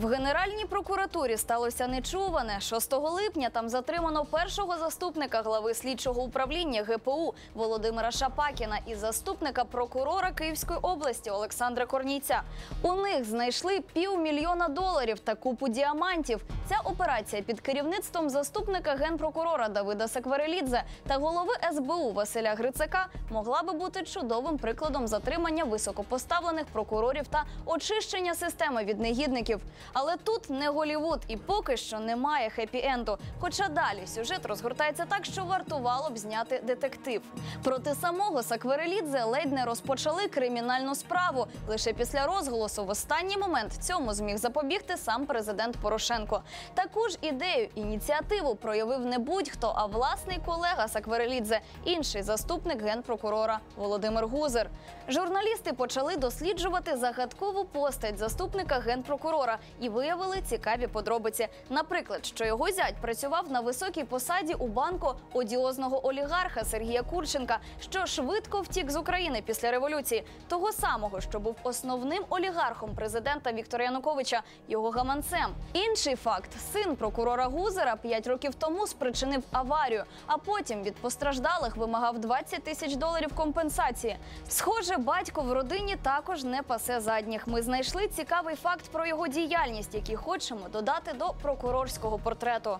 В Генеральній прокуратурі сталося нечуване. 6 липня там затримано першого заступника глави слідчого управління ГПУ Володимира Шапакіна і заступника прокурора Київської області Олександра Корнійця. У них знайшли півмільйона доларів та купу діамантів. Ця операція під керівництвом заступника генпрокурора Давида Секверелідзе та голови СБУ Василя Грицака могла би бути чудовим прикладом затримання високопоставлених прокурорів та очищення системи від негідників. Але тут не Голівуд і поки що немає хеппі-енду. Хоча далі сюжет розгортається так, що вартувало б зняти детектив. Проти самого Сакверелідзе ледь не розпочали кримінальну справу. Лише після розголосу в останній момент цьому зміг запобігти сам президент Порошенко. Таку ж ідею ініціативу проявив не будь-хто, а власний колега Сакверелідзе, інший заступник генпрокурора Володимир Гузер. Журналісти почали досліджувати загадкову постать заступника генпрокурора і виявили цікаві подробиці. Наприклад, що його зять працював на високій посаді у банку одіозного олігарха Сергія Курченка, що швидко втік з України після революції, того самого, що був основним олігархом президента Віктора Януковича, його гаманцем. Інший факт: син прокурора Гузера п'ять років тому спричинив аварію, а потім від постраждалих вимагав 20 тисяч доларів компенсації. Схоже, батько в родині також не пасе задніх. Ми знайшли цікавий факт про його діяльність, який хочемо додати до прокурорського портрету.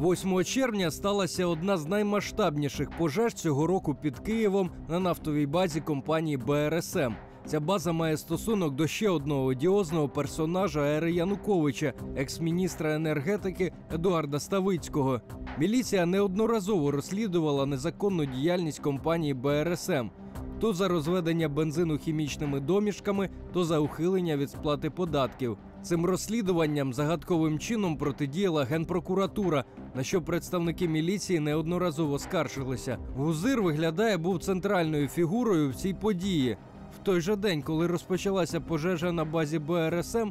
8 червня сталася одна з наймасштабніших пожеж цього року під Києвом на нафтовій базі компанії БРСМ. Ця база має стосунок до ще одного одіозного персонажа Ери Януковича, екс-міністра енергетики Едуарда Ставицького. Міліція неодноразово розслідувала незаконну діяльність компанії БРСМ. То за розведення бензину хімічними домішками, то за ухилення від сплати податків. Цим розслідуванням загадковим чином протидіяла генпрокуратура, на що представники міліції неодноразово скаржилися. Гузир виглядає був центральною фігурою в цій події. В той же день, коли розпочалася пожежа на базі БРСМ,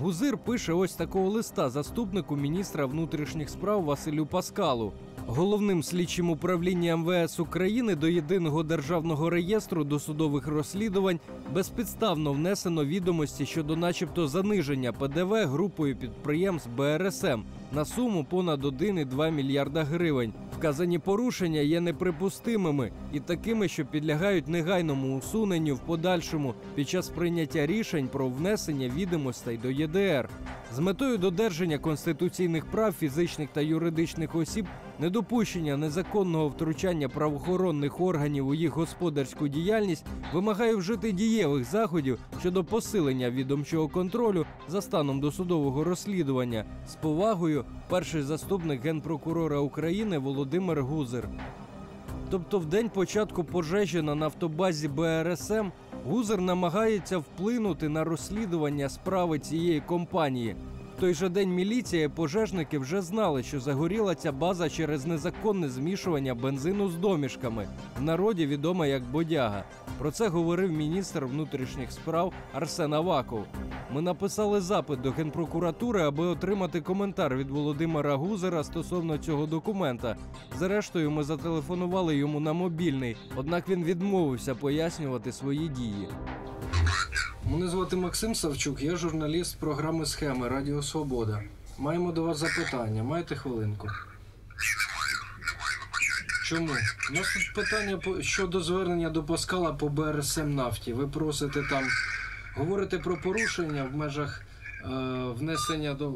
Гузир пише ось такого листа заступнику міністра внутрішніх справ Василю Паскалу. Головним слідчим управлінням МВС України до єдиного державного реєстру досудових розслідувань безпідставно внесено відомості щодо, начебто, заниження ПДВ групою підприємств БРСМ на суму понад 1,2 мільярда гривень. Вказані порушення є неприпустимими і такими, що підлягають негайному усуненню в подальшому під час прийняття рішень про внесення відомостей до ЄДР. З метою додержання конституційних прав фізичних та юридичних осіб, недопущення незаконного втручання правоохоронних органів у їх господарську діяльність вимагає вжити дієвих заходів щодо посилення відомчого контролю за станом досудового розслідування. З повагою, перший заступник генпрокурора України Володимир Гузер. Тобто, в день початку пожежі на нафтобазі БРСМ Гузер намагається вплинути на розслідування справи цієї компанії. Той же день міліція і пожежники вже знали, що загоріла ця база через незаконне змішування бензину з домішками, в народі відома як бодяга. Про це говорив міністр внутрішніх справ Арсен Аваков. Ми написали запит до генпрокуратури, аби отримати коментар від Володимира Гузера стосовно цього документа. Зрештою, ми зателефонували йому на мобільний, однак він відмовився пояснювати свої дії. Мене звати Максим Савчук, я журналіст програми Схеми Радіо Свобода. Маємо до вас запитання. Маєте хвилинку? Чому? У нас тут питання щодо звернення до Паскала по БРСМ нафті. Ви просите там, говорите про порушення в межах е, внесення до